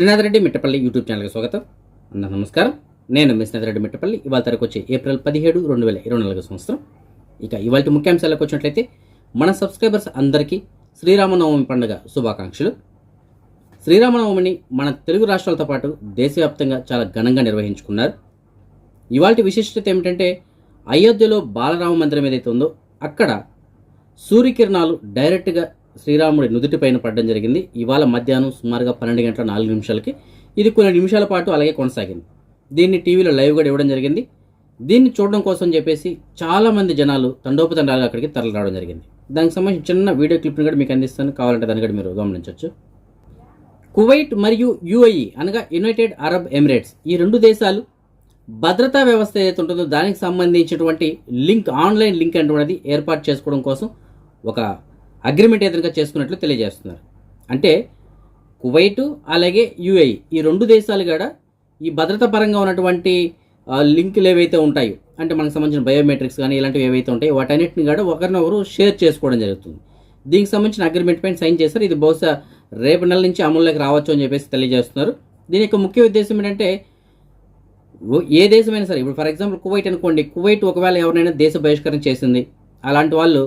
Srinath Reddy Mittapalli YouTube ఛానల్కి స్వాగతం. అందరూ నమస్కారం. నేను మీ శ్రీనాథ్ రెడ్డి మిట్టపల్లి. ఇవాళ తరకు వచ్చే ఏప్రిల్ పదిహేడు రెండు వేల ఇరవై నాలుగు సంవత్సరం. ఇక ఇవాళ ముఖ్యాంశాలకు వచ్చినట్లయితే మన సబ్స్క్రైబర్స్ అందరికీ శ్రీరామనవమి పండుగ శుభాకాంక్షలు. శ్రీరామనవమిని మన తెలుగు రాష్ట్రాలతో పాటు దేశవ్యాప్తంగా చాలా ఘనంగా నిర్వహించుకున్నారు. ఇవాళ విశిష్టత ఏమిటంటే అయోధ్యలో బాలరామ మందిరం ఏదైతే ఉందో అక్కడ సూర్యకిరణాలు డైరెక్ట్గా శ్రీరాముడి నుదుటిపైన పడడం జరిగింది. ఇవాళ మధ్యాహ్నం సుమారుగా పన్నెండు గంటల నాలుగు నిమిషాలకి. ఇది కొన్ని నిమిషాల పాటు అలాగే కొనసాగింది. దీన్ని టీవీలో లైవ్ కూడా ఇవ్వడం జరిగింది. దీన్ని చూడడం కోసం చెప్పేసి చాలామంది జనాలు తండోపతండాలుగా అక్కడికి తరలి రావడం జరిగింది. దానికి సంబంధించిన చిన్న వీడియో క్లిప్ని కూడా మీకు అందిస్తాను. కావాలంటే దాన్ని కూడా మీరు గమనించవచ్చు. కువైట్ మరియు యుఐఈ అనగా యునైటెడ్ అరబ్ ఎమిరేట్స్ ఈ రెండు దేశాలు భద్రతా వ్యవస్థ ఏదైతే ఉంటుందో దానికి సంబంధించినటువంటి లింక్ ఆన్లైన్ లింక్ అనేటువంటిది ఏర్పాటు చేసుకోవడం కోసం ఒక అగ్రిమెంట్ ఏదైనా చేసుకున్నట్లు తెలియజేస్తున్నారు. అంటే కువైట్ అలాగే యుఐ ఈ రెండు దేశాలు కూడా ఈ భద్రతా పరంగా ఉన్నటువంటి లింకులు ఏవైతే ఉంటాయో అంటే మనకు సంబంధించిన బయోమెట్రిక్స్ కానీ ఇలాంటివి ఏవైతే ఉంటాయో వాటన్నిటిని కూడా ఒకరినొకరు షేర్ చేసుకోవడం జరుగుతుంది. దీనికి సంబంధించిన అగ్రిమెంట్ పైన సైన్ చేస్తారు ఇది బహుశా రేపు నెల నుంచి అమల్లోకి రావచ్చు అని చెప్పేసి తెలియజేస్తున్నారు. దీని యొక్క ముఖ్య ఉద్దేశం ఏంటంటే ఏ దేశమైనా సరే ఇప్పుడు ఫర్ ఎగ్జాంపుల్ కువైట్ అనుకోండి కువైట్ ఒకవేళ ఎవరినైనా దేశ బహిష్కరణ చేసింది అలాంటి వాళ్ళు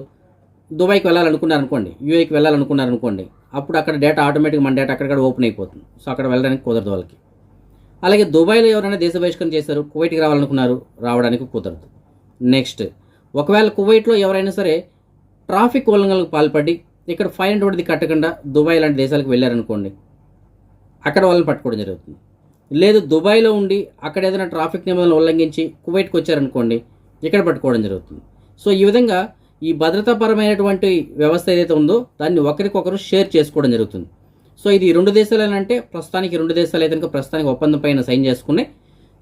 దుబాయ్కి వెళ్ళాలనుకున్నారు అనుకోండి యూఏకి వెళ్ళాలనుకున్నారు అనుకోండి అప్పుడు అక్కడ డేటా ఆటోమేటిక్గా మన డేటా అక్కడ ఓపెన్ అయిపోతుంది. సో అక్కడ వెళ్ళడానికి కుదరదు వాళ్ళకి. అలాగే దుబాయ్లో ఎవరైనా దేశ బహిష్కరణ చేశారు కువైట్కి రావాలనుకున్నారు రావడానికి కుదరదు. నెక్స్ట్ ఒకవేళ కువైట్లో ఎవరైనా సరే ట్రాఫిక్ ఉల్లంఘనలకు పాల్పడి ఇక్కడ ఫైన్ అనేది కట్టకుండా దుబాయ్ లాంటి దేశాలకు వెళ్ళారనుకోండి అక్కడ వాళ్ళని పట్టుకోవడం జరుగుతుంది. లేదు దుబాయ్లో ఉండి అక్కడ ఏదైనా ట్రాఫిక్ నిబంధనలు ఉల్లంఘించి కువైట్కి వచ్చారనుకోండి ఇక్కడ పట్టుకోవడం జరుగుతుంది. సో ఈ విధంగా ఈ భద్రతాపరమైనటువంటి వ్యవస్థ ఏదైతే ఉందో దాన్ని ఒకరికొకరు షేర్ చేసుకోవడం జరుగుతుంది. సో ఇది రెండు దేశాలు అంటే ప్రస్తుతానికి రెండు దేశాలు అయితే ప్రస్తుతానికి ఒప్పందం పైన సైన్ చేసుకున్నాయి.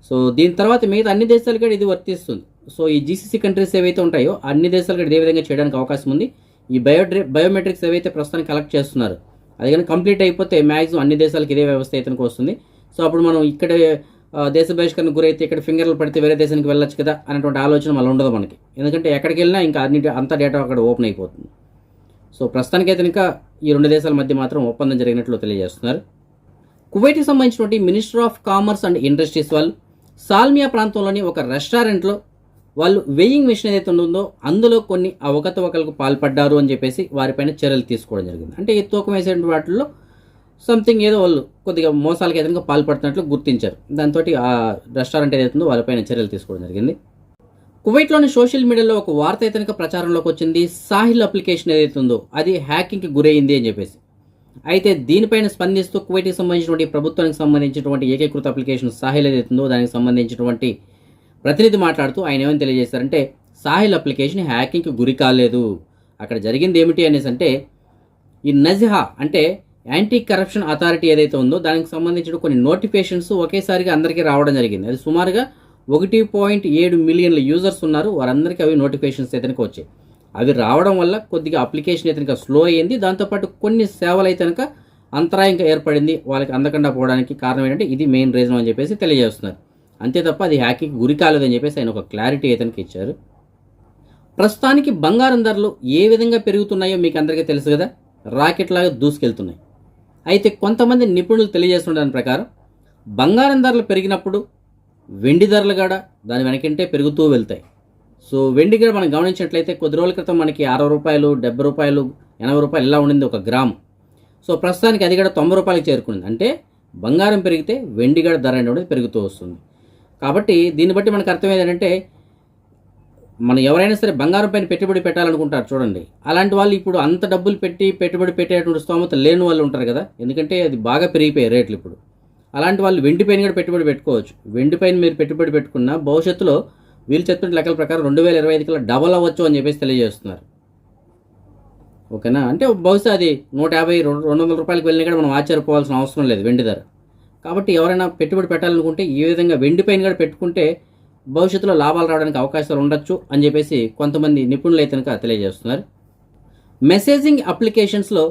సో దీని తర్వాత మిగతా అన్ని దేశాలు కూడా ఇది వర్తిస్తుంది. సో ఈ జీసీసీ కంట్రీస్ ఏవైతే ఉంటాయో అన్ని దేశాలు కూడా ఇదే విధంగా చేయడానికి అవకాశం ఉంది. ఈ బయోడ్రి బయోమెట్రిక్స్ ఏవైతే ప్రస్తుతానికి కలెక్ట్ చేస్తున్నారు అది కానీ కంప్లీట్ అయిపోతే మ్యాక్సిమం అన్ని దేశాలకు ఇదే వ్యవస్థ అయితే వస్తుంది. సో అప్పుడు మనం ఇక్కడ దేశ బహిష్కరణకు గురైతే ఇక్కడ ఫింగర్లు పడితే వేరే దేశానికి వెళ్ళొచ్చు కదా అనేటువంటి ఆలోచన మళ్ళీ ఉండదు మనకి. ఎందుకంటే ఎక్కడికి వెళ్ళినా ఇంకా అన్ని అంత డేటా అక్కడ ఓపెన్ అయిపోతుంది. సో ప్రస్తుతానికైతే ఇంకా ఈ రెండు దేశాల మధ్య మాత్రం ఒప్పందం జరిగినట్లు తెలియజేస్తున్నారు. కువైట్కి సంబంధించినటువంటి minister of commerce and industries వాళ్ళు సాల్మియా ప్రాంతంలోని ఒక రెస్టారెంట్లో వాళ్ళు వెయింగ్ మిషన్ ఏదైతే ఉందో అందులో కొన్ని అవకతవకలకు పాల్పడ్డారు అని చెప్పేసి వారిపైన చర్యలు తీసుకోవడం జరిగింది. అంటే ఈ తూకం వేసేటువంటి వాటిల్లో సంథింగ్ ఏదో వాళ్ళు కొద్దిగా మోసాలకు ఏదైనా పాల్పడుతున్నట్లు గుర్తించారు. దాంతో ఆ రెస్టారెంట్ ఏదైతుందో ఉందో వాళ్ళపైన చర్యలు తీసుకోవడం జరిగింది. కువైట్లోని సోషల్ మీడియాలో ఒక వార్త అయితే ప్రచారంలోకి వచ్చింది. సాహిల్ అప్లికేషన్ ఏదైతుందో అది హ్యాకింగ్కి గురైంది అని చెప్పేసి. అయితే దీనిపైన స్పందిస్తూ కువైట్కి సంబంధించినటువంటి ప్రభుత్వానికి సంబంధించినటువంటి ఏకీకృత అప్లికేషన్ సాహిల్ ఏదైతుందో ఉందో దానికి సంబంధించినటువంటి ప్రతినిధి మాట్లాడుతూ ఆయన ఏమని తెలియజేశారంటే సాహిల్ అప్లికేషన్ హ్యాకింగ్కి గురి కాలేదు. అక్కడ జరిగింది ఏమిటి అనేసి అంటే ఈ నజిహా అంటే యాంటీ కరప్షన్ అథారిటీ ఏదైతే ఉందో దానికి సంబంధించిన కొన్ని నోటిఫికేషన్స్ ఒకేసారిగా అందరికీ రావడం జరిగింది. అది సుమారుగా ఒకటి పాయింట్ ఏడు మిలియన్ల యూజర్స్ ఉన్నారు. వారందరికీ అవి నోటిఫికేషన్స్ అయితే వచ్చాయి. అవి రావడం వల్ల కొద్దిగా అప్లికేషన్ అయితే స్లో అయ్యింది. దాంతోపాటు కొన్ని సేవలు అయితే కనుక అంతరాయంగా ఏర్పడింది. వాళ్ళకి అందకుండా పోవడానికి కారణం ఏంటంటే ఇది మెయిన్ రీజన్ అని చెప్పేసి తెలియజేస్తున్నారు. అంతే తప్ప అది హ్యాకింగ్ గురి కాలేదని చెప్పేసి ఆయన ఒక క్లారిటీ అయితే ఇచ్చారు. ప్రస్తుతానికి బంగారం ధరలు ఏ విధంగా పెరుగుతున్నాయో మీకు అందరికీ తెలుసు కదా. రాకెట్లాగా దూసుకెళ్తున్నాయి. అయితే కొంతమంది నిపుణులు తెలియజేస్తున్న దాని ప్రకారం బంగారం ధరలు పెరిగినప్పుడు వెండి ధరలు కూడా దాని వెనకంటే పెరుగుతూ వెళ్తాయి. సో వెండి కూడా మనం గమనించినట్లయితే కొద్ది రోజుల క్రితం మనకి అరవై రూపాయలు డెబ్బై రూపాయలు ఎనభై రూపాయలు ఇలా ఉండింది ఒక గ్రాము. సో ప్రస్తుతానికి అది కూడా తొంభై రూపాయలకు చేరుకుంది. అంటే బంగారం పెరిగితే వెండి కూడా ధర అనేది పెరుగుతూ వస్తుంది. కాబట్టి దీన్ని బట్టి మనకు అర్థం ఏంటంటే మనం ఎవరైనా సరే బంగారం పైన పెట్టుబడి పెట్టాలనుకుంటారు చూడండి. అలాంటి వాళ్ళు ఇప్పుడు అంత డబ్బులు పెట్టి పెట్టుబడి పెట్టేటువంటి స్తోమత లేని వాళ్ళు ఉంటారు కదా. ఎందుకంటే అది బాగా పెరిగిపోయాయి రేట్లు ఇప్పుడు. అలాంటి వాళ్ళు వెండి పైన కూడా పెట్టుబడి పెట్టుకోవచ్చు. వెండి పైన మీరు పెట్టుబడి పెట్టుకున్న భవిష్యత్తులో వీళ్ళు చెప్పిన లెక్కల ప్రకారం రెండు వేల ఇరవై ఐదు డబల్ అవ్వచ్చు అని చెప్పేసి తెలియజేస్తున్నారు. ఓకేనా? అంటే బహుశా అది నూట యాభై రెండు రెండు వందల రూపాయలకి వెళ్ళినా కూడా మనం ఆశ్చర్యపోవాల్సిన అవసరం లేదు వెండి ధర. కాబట్టి ఎవరైనా పెట్టుబడి పెట్టాలనుకుంటే ఈ విధంగా వెండి పైన కూడా పెట్టుకుంటే భవిష్యత్తులో లాభాలు రావడానికి అవకాశాలు ఉండొచ్చు అని చెప్పేసి కొంతమంది నిపుణులు అయితే కనుక తెలియజేస్తున్నారు. మెసేజింగ్ అప్లికేషన్స్లో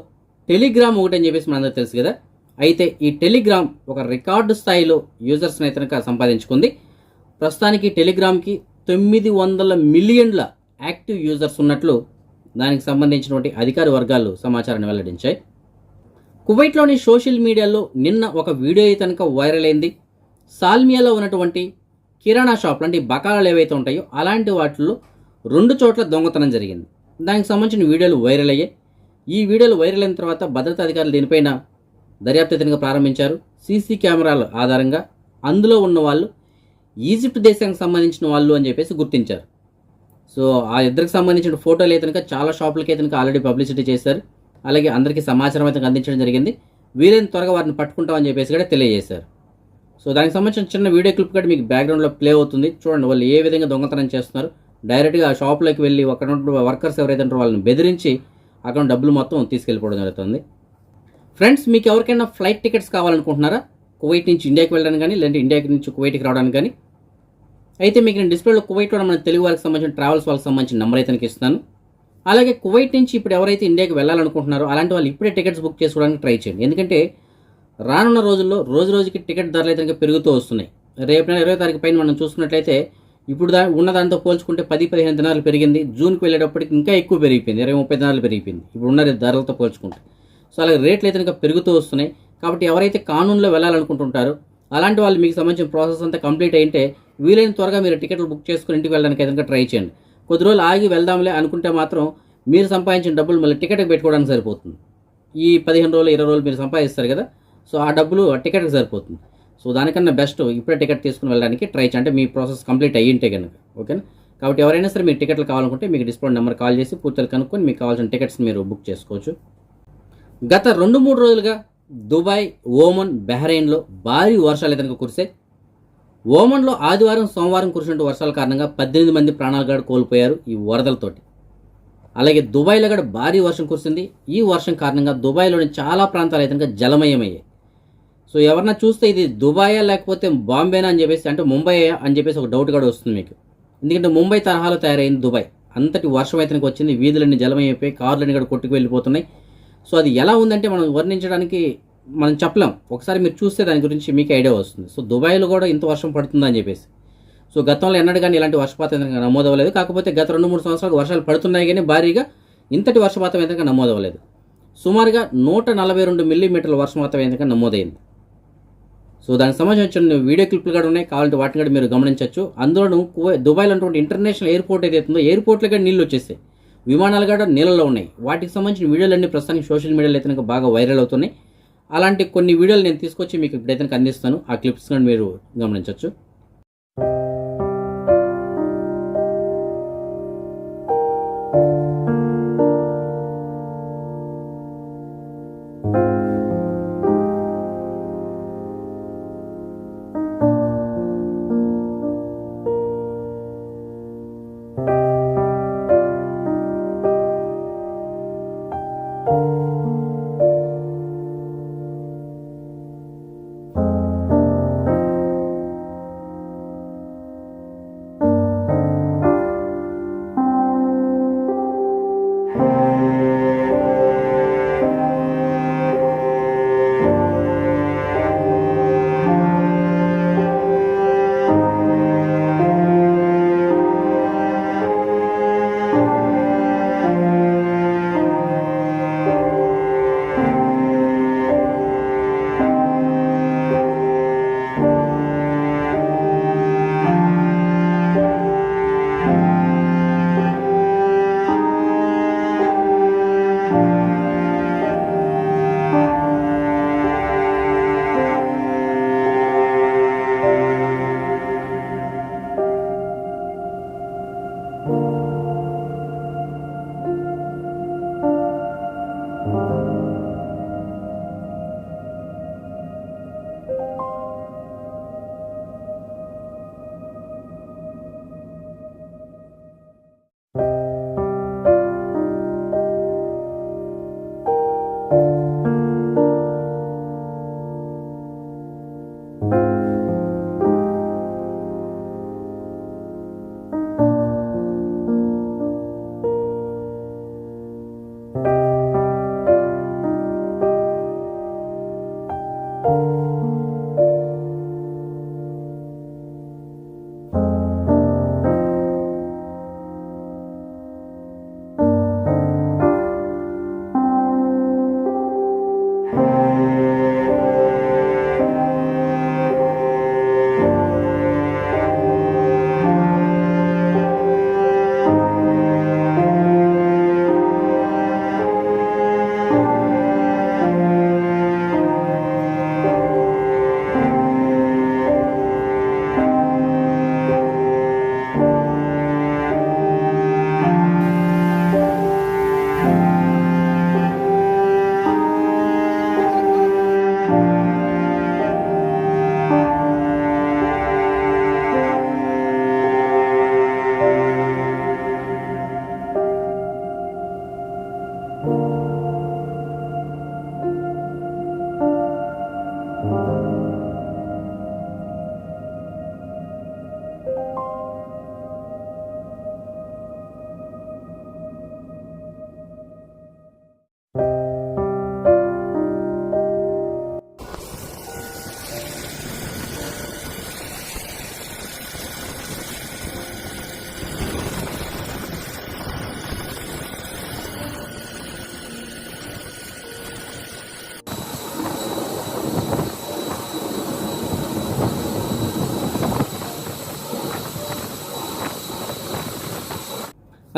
టెలిగ్రామ్ ఒకటి అని చెప్పేసి మనందరూ తెలుసు కదా. అయితే ఈ టెలిగ్రామ్ ఒక రికార్డు స్థాయిలో యూజర్స్ని అయితే కనుక సంపాదించుకుంది. ప్రస్తుతానికి టెలిగ్రామ్కి తొమ్మిది వందల మిలియన్ల యాక్టివ్ యూజర్స్ ఉన్నట్లు దానికి సంబంధించినటువంటి అధికార వర్గాలు సమాచారాన్ని వెల్లడించాయి. కువైట్లోని సోషల్ మీడియాలో నిన్న ఒక వీడియో అయితే కనుక వైరల్ అయింది. సాల్మియాలో ఉన్నటువంటి కిరాణా షాపులు అంటే బకాలాలు ఏవైతే ఉంటాయో అలాంటి వాటిల్లో రెండు చోట్ల దొంగతనం జరిగింది. దానికి సంబంధించిన వీడియోలు వైరల్ అయ్యాయి. ఈ వీడియోలు వైరల్ అయిన తర్వాత భద్రతా అధికారులు దీనిపైన దర్యాప్తు యత్నంగా ప్రారంభించారు. సీసీ కెమెరాల ఆధారంగా అందులో ఉన్న వాళ్ళు ఈజిప్ట్ దేశానికి సంబంధించిన వాళ్ళు అని చెప్పేసి గుర్తించారు. సో ఆ ఇద్దరికి సంబంధించిన ఫోటోలు అయితే కనుక చాలా షాపులకి అయితే ఆల్రెడీ పబ్లిసిటీ చేశారు. అలాగే అందరికీ సమాచారం అయితే అందించడం జరిగింది. వీలైన త్వరగా వారిని పట్టుకుంటామని చెప్పేసి కూడా తెలియజేశారు. సో దానికి సంబంధించిన చిన్న వీడియో క్లిప్ కూడా మీకు బ్యాక్గ్రౌండ్లో ప్లే అవుతుంది. చూడండి వాళ్ళు ఏ విధంగా దొంగతనం చేస్తున్నారు. డైరెక్ట్గా ఆ షాప్లోకి వెళ్ళి అక్కడ వర్కర్స్ ఎవరైతే ఉంటారో వాళ్ళని బెదిరించి అక్కడ డబ్బులు మొత్తం తీసుకెళ్ళిపోవడం జరుగుతుంది. ఫ్రెండ్స్ మీకు ఎవరికైనా ఫ్లైట్ టికెట్స్ కావాలనుకుంటున్నారా? కువైట్ నుంచి ఇండియాకి వెళ్ళడానికి కానీ లేదంటే ఇండియాకి నుంచి కువైట్కి రావడానికి కానీ. అయితే మీకు నేను డిస్ప్లేలో కువైట్లో మన తెలుగు వారికి సంబంధించిన ట్రావెల్స్ వాళ్ళకి సంబంధించిన నెంబర్ అయితే నాకు ఇస్తాను అలాగే కువైట్ నుంచి ఇప్పుడు ఎవరైతే ఇండియాకి వెళ్ళాలనుకుంటున్నారో అలాంటి వాళ్ళు ఇప్పుడే టికెట్స్ బుక్ చేసుకోవడానికి ట్రై చేయండి. ఎందుకంటే రానున్న రోజుల్లో రోజు రోజుకి టికెట్ ధరలు అయితే పెరుగుతూ వస్తున్నాయి. రేపు నెల ఇరవై తారీఖు పైన మనం చూసుకున్నట్లయితే ఇప్పుడు దా ఉన్న దాంతో పోల్చుకుంటే పది పదిహేను దినాలు పెరిగింది. జూన్కి వెళ్ళేటప్పటికి ఇంకా ఎక్కువ పెరిగిపోయింది. ఇరవై ముప్పై దినాలు పెరిగిపోయింది. ఇప్పుడు ఉన్న ధరలతో పోల్చుకుంటే. సో అలాగే రేట్లు అయితే ఇంకా పెరుగుతూ వస్తున్నాయి. కాబట్టి ఎవరైతే కానూన్లో వెళ్ళాలనుకుంటుంటారో అలాంటి వాళ్ళు మీకు సంబంధించిన ప్రాసెస్ అంతా కంప్లీట్ అయింటే వీలైన త్వరగా మీరు టికెట్లు బుక్ చేసుకుని ఇంటికి వెళ్ళడానికి అయితే ట్రై చేయండి. కొద్ది రోజులు ఆగి వెళ్దాంలే అనుకుంటే మాత్రం మీరు సంపాదించిన డబ్బులు మళ్ళీ టికెట్కి పెట్టుకోవడానికి సరిపోతుంది. ఈ పదిహేను రోజులు ఇరవై రోజులు మీరు సంపాదిస్తారు కదా సో ఆ డబ్బులు ఆ టికెట్కి సరిపోతుంది. సో దానికన్నా బెస్ట్ ఇప్పుడే టికెట్ తీసుకుని వెళ్ళడానికి ట్రై చేయండి అంటే మీ ప్రాసెస్ కంప్లీట్ అయ్యింటే కనుక ఓకేనా? కాబట్టి ఎవరైనా సరే మీకు టికెట్లు కావాలనుకుంటే మీకు డిస్కౌంట్ నెంబర్ కాల్ చేసి పూర్తిగా కనుక్కొని మీకు కావాల్సిన టికెట్స్ మీరు బుక్ చేసుకోవచ్చు. గత రెండు మూడు రోజులుగా దుబాయ్ ఓమన్ బహ్రెయిన్లో భారీ వర్షాలు కనుక కురిసే ఓమన్లో ఆదివారం సోమవారం కురిసినట్టు వర్షాల కారణంగా పద్దెనిమిది మంది ప్రాణాలు కూడా కోల్పోయారు ఈ వరదలతోటి. అలాగే దుబాయ్లో కూడా భారీ వర్షం కురిసింది. ఈ వర్షం కారణంగా దుబాయ్లోని చాలా ప్రాంతాలు అయితే జలమయమయ్యాయి. సో ఎవరన్నా చూస్తే ఇది దుబాయా లేకపోతే బాంబేనా అని చెప్పేసి అంటే ముంబై అని చెప్పేసి ఒక డౌట్ కూడా వస్తుంది మీకు. ఎందుకంటే ముంబై తరహాలో తయారైంది దుబాయ్. అంతటి వర్షం అయితే వచ్చింది వీధులన్నీ జలమైపోయి కార్లన్నీ కూడా కొట్టుకు వెళ్ళిపోతున్నాయి. సో అది ఎలా ఉందంటే మనం వర్ణించడానికి మనం చెప్పలేం. ఒకసారి మీరు చూస్తే దాని గురించి మీకు ఐడియా వస్తుంది. సో దుబాయ్లో కూడా ఇంత వర్షం పడుతుందని చెప్పేసి. సో గతంలో ఎన్నడూ కానీ ఇలాంటి వర్షపాతం ఏదైనా నమోదవ్వలేదు. కాకపోతే గత రెండు మూడు సంవత్సరాలు వర్షాలు పడుతున్నాయి కానీ భారీగా ఇంతటి వర్షపాతం ఏదైనా నమోదవ్వలేదు. సుమారుగా నూట నలభై రెండు మిల్లీమీటర్ల వర్షపాతం ఏదైనా నమోదైంది. సో దానికి సంబంధించిన వీడియో క్లిప్లు కూడా ఉన్నాయి. కావాలంటే వాటిని కూడా మీరు గమనించవచ్చు. అందులోనూ కువై దుబాయ్లో ఉన్నటువంటి ఇంటర్నేషనల్ ఎయిర్పోర్ట్ ఏదైతే ఉందో ఎయిర్పోర్ట్లో కూడా నీళ్ళు వచ్చేసాయి. విమానాలు కూడా నీళ్ళలో ఉన్నాయి. వాటికి సంబంధించిన వీడియోలన్నీ ప్రస్తుతానికి సోషల్ మీడియాలో అయితే బాగా వైరల్ అవుతున్నాయి. అలాంటి కొన్ని వీడియోలు నేను తీసుకొచ్చి మీకు ఇప్పుడైతే అందిస్తాను. ఆ క్లిప్స్ కూడా మీరు గమనించవచ్చు.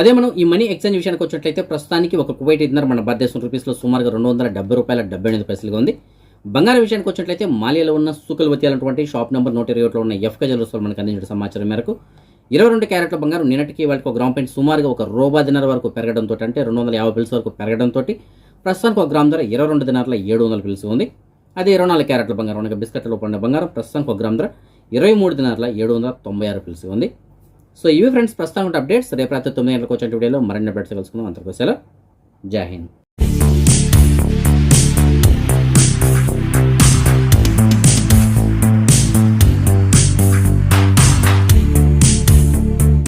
అదే మనం ఈ మనీ ఎక్స్చేంజ్ విషయానికి వచ్చినట్లయితే ప్రస్తుతానికి ఒక కువైట్ ఇద్దరు మన భారతదేశం రూపీస్లో సుమారుగా రెండు వందల డెబ్బై రూపాయల డెబ్బై ఎనిమిది పైసలుగా ఉంది. బంగారం విషయానికి వచ్చినట్లయితే మాలియాలో ఉన్న సూకల్వతి అనేటువంటి షాప్ నెంబర్ నూట ఇరవై ఒకటిలో ఉన్న ఎఫ్కే జ్యువెలర్స్ మనకు అందించిన సమాచారం మేరకు ఇరవై రెండు క్యారెట్ల బంగారం నిన్నటికి వాళ్ళకి ఒక గ్రామ్ పైన సుమారుగా ఒక రూబా దినార్ వరకు పెరగడంతో అంటే రెండు వందల యాభై పిల్స్ వరకు పెరగడంతో ప్రస్తుతానికి ఒక గ్రామ్ ధర ఇరవై రెండు దినార్ల ఏడు వందల పిల్స్ ఉంది. అదే ఇరవై నాలుగు క్యారెట్ల బంగారం అనగా బిస్కెట్లో పడిన బంగారం ప్రస్తుతానికి ఒక గ్రామ్ ధర ఇరవై మూడు దినార్ల ఏడు వందల తొంభై ఆరు పిల్స్ ఉంది. సో ఇవి ఫ్రెండ్స్ ప్రస్తుతం అప్డేట్స్. రేపు రాత్రి తొమ్మిది గంటలకు వచ్చే వీడియోలో మరిన్ని అప్డేట్స్ కలుసుకుందాం అంతకు సెలవు. జై హింద్.